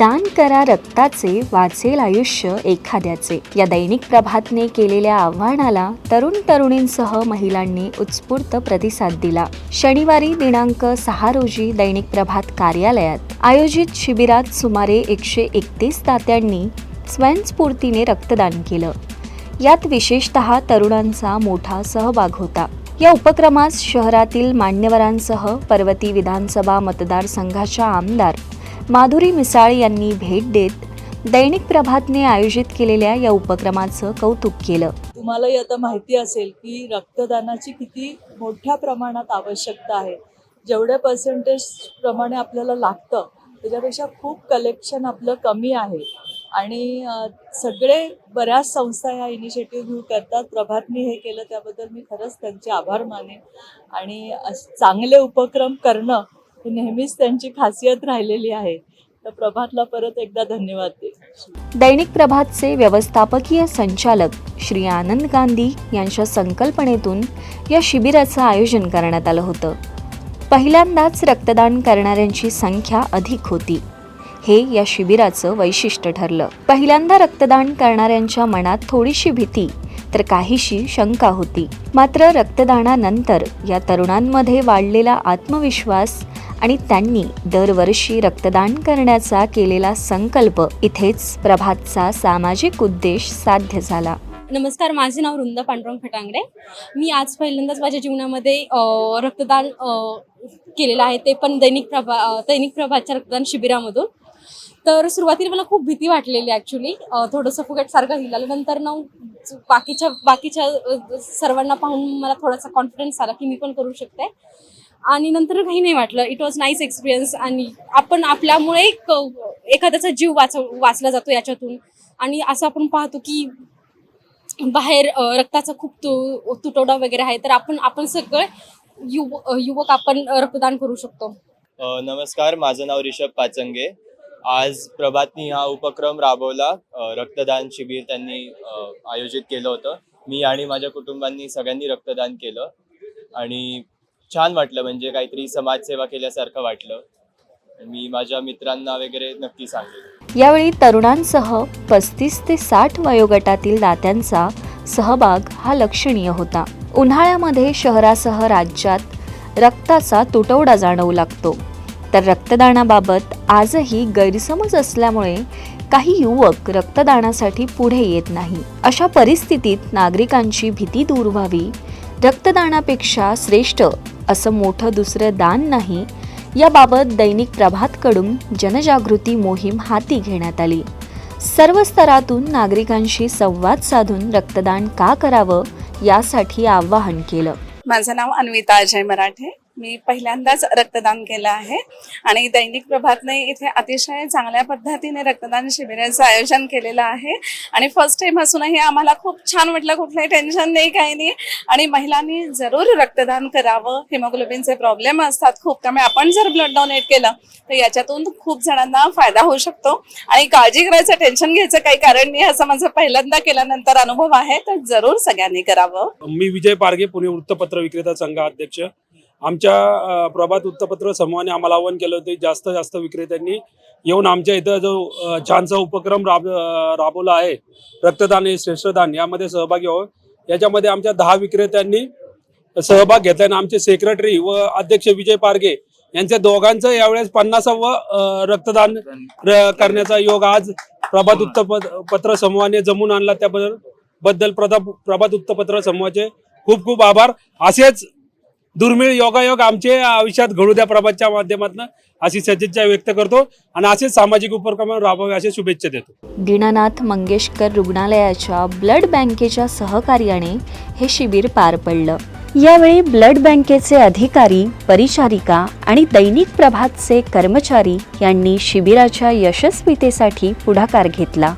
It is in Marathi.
दान करा रक्ताचे वाचेल आयुष्य एखाद्याचे. या दैनिक प्रभातने केलेल्या आव्हानाला तरुण तरुणींसह महिलांनी उत्स्फूर्त प्रतिसाद दिला. शनिवारी दिनांक सहा रोजी दैनिक प्रभात कार्यालयात आयोजित शिबिरात सुमारे एकशे एकतीस तात्यांनी स्वयंस्फूर्तीने रक्तदान केलं. यात विशेषतः तरुणांचा मोठा सहभाग होता. या उपक्रमास शहरातील मान्यवरांसह पर्वती विधानसभा मतदारसंघाच्या आमदार माधुरी मिसाळ यांनी भेट देत दैनिक प्रभातने आयोजित केलेल्या या उपक्रमाचं कौतुक केलं. तुम्हालाही आता माहिती असेल की रक्तदानाची किती मोठ्या प्रमाणात आवश्यकता आहे. जेवढ्या पर्सेंटेज प्रमाणे आपल्याला लागतं त्याच्यापेक्षा खूप कलेक्शन आपलं कमी आहे. आणि सगळे बऱ्याच संस्था ह्या इनिशिएटिव्ह घेऊ करतात. प्रभातनी हे केलं त्याबद्दल मी खरंच त्यांचे आभार मानेन. आणि चांगले उपक्रम करणं ही नेहमीच त्यांची खासियत राहिलेली आहे. तर प्रभातला परत एकदा धन्यवाद देईन दैनिक प्रभातचे व्यवस्थापकीय संचालक श्री आनंद गांधी यांच्या संकल्पनेतून या शिबिराचं आयोजन करण्यात आलं होतं. पहिल्यांदाच रक्तदान करणाऱ्यांची संख्या अधिक होती. हे या शिबिराचं वैशिष्ट्य ठरलं. पहिल्यांदा रक्तदान करणाऱ्यांच्या मनात थोडीशी भीती तर काहीशी शंका होती. मात्र रक्तदानानंतर या तरुणांमध्ये वाढलेला आत्मविश्वास आणि त्यांनी दरवर्षी रक्तदान करण्याचा केलेला संकल्प इथेच प्रभातचा सामाजिक उद्देश साध्य झाला. नमस्कार माझे नाव वृंदा पांडुरंग फटांगडे. मी आज पहिल्यांदाच माझ्या जीवनामध्ये रक्तदान केलेलं आहे ते पण दैनिक प्रभा दैनिक प्रभातच्या रक्तदान शिबिरामधून. तर सुरुवातीला मला खूप भीती वाटलेली ॲक्च्युली थोडंसं फुकटसारखं हिला नंतर ना बाकीच्या बाकीच्या सर्वांना पाहून मला थोडासा कॉन्फिडन्स आला की मी पण करू शकते. आणि नंतर काही नाही वाटलं. इट वॉज नाईस एक्सपिरियन्स आणि आपण आपल्यामुळे एक एखाद्याचा जीव वाचव वाचला जातो याच्यातून. आणि असं आपण पाहतो की बाहेर रक्ताचा खूप तु तुटवडा वगैरे आहे तर आपण आपण सगळे युव युवक आपण रक्तदान करू शकतो. नमस्कार माझं नाव रिषभ पाचंगे. आज प्रभातनी हा उपक्रम राबवला. रक्तदान शिबिर त्यांनी आयोजित केलं होतं. मी आणि माझ्या कुटुंबांनी सगळ्यांनी रक्तदान केलं. आणि छान वाटलं म्हणजे काहीतरी समाजसेवा केल्यासारखं वाटलं. मी माझ्या मित्रांना वगैरे नक्की सांगेन. यावेळी तरुणांसह पस्तीस ते साठ वयोगटातील दात्यांचा सहभाग हा लक्षणीय होता. उन्हाळ्यामध्ये शहरासह राज्यात रक्ताचा तुटवडा जाणवू लागतो. तर रक्तदानाबाबत आजही गैरसमज असल्यामुळे काही युवक रक्तदानासाठी पुढे येत नाही. अशा परिस्थितीत नागरिकांची भीती दूर व्हावी. रक्तदानापेक्षा श्रेष्ठ असं मोठं दुसरं दान नाही याबाबत दैनिक प्रभातकडून जनजागृती मोहीम हाती घेण्यात आली. सर्व स्तरातून नागरिकांशी संवाद साधून रक्तदान का करावं यासाठी आवाहन केलं. माझं नाव अन्विता अजय मराठे. मी पहिल्यांदाच रक्तदान केलं आहे. आणि दैनिक प्रभातने इथे अतिशय चांगल्या पद्धतीने रक्तदान शिबिराचं आयोजन केलेलं आहे. आणि फर्स्ट टाइम असूनही आम्हाला खूप छान वाटलं कुठलंही टेन्शन नाही काही नाही. आणि महिलांनी जरूर रक्तदान करावं. हिमोग्लोबिनचे प्रॉब्लेम असतात खूप त्यामुळे आपण जर ब्लड डोनेट केलं तर याच्यातून खूप जणांना फायदा होऊ शकतो. आणि काळजी करायचं टेन्शन घ्यायचं काही कारण नाही असं माझं पहिल्यांदा केल्यानंतर अनुभव आहे तर जरूर सगळ्यांनी करावं. मी विजय पारगे पुणे वृत्तपत्र विक्रेता संघ अध्यक्ष. आमच्या प्रभात वृत्तपत्र समूहाने आम्हाला आवाहन केलं होतं जास्त जास्त विक्रेत्यांनी येऊन आमच्या इथं जो छानसा उपक्रम राब राबवला आहे रक्तदान हे श्रेष्ठदान यामध्ये सहभागी व्हावं. याच्यामध्ये आमच्या दहा विक्रेत्यांनी सहभाग घेतला आणि आमचे सेक्रेटरी व अध्यक्ष विजय पारगे यांच्या दोघांचं यावेळेस पन्नासावं रक्तदान करण्याचा योग आज प्रभात वृत्तपत्र समूहाने जमून आणला. त्याबद्दल बद्दल प्रदा- प्रभात वृत्तपत्र समूहाचे खूप खूप आभार. असेच दुर्मिळ योगायोग आमचे आयुष्यात घडू द्या प्रभातच्या माध्यमातून अशी सदिच्छा व्यक्त करतो आणि असेच सामाजिक उपक्रम राबवावे असे शुभेच्छा देतो. दीनानाथ मंगेशकर रुग्णालयाच्या ब्लड बँकेच्या सहकार्याने हे शिबिर पार पडलं. यावेळी ब्लड बँकेचे अधिकारी परिचारिका आणि दैनिक प्रभातचे कर्मचारी यांनी शिबिराच्या यशस्वीतेसाठी पुढाकार घेतला.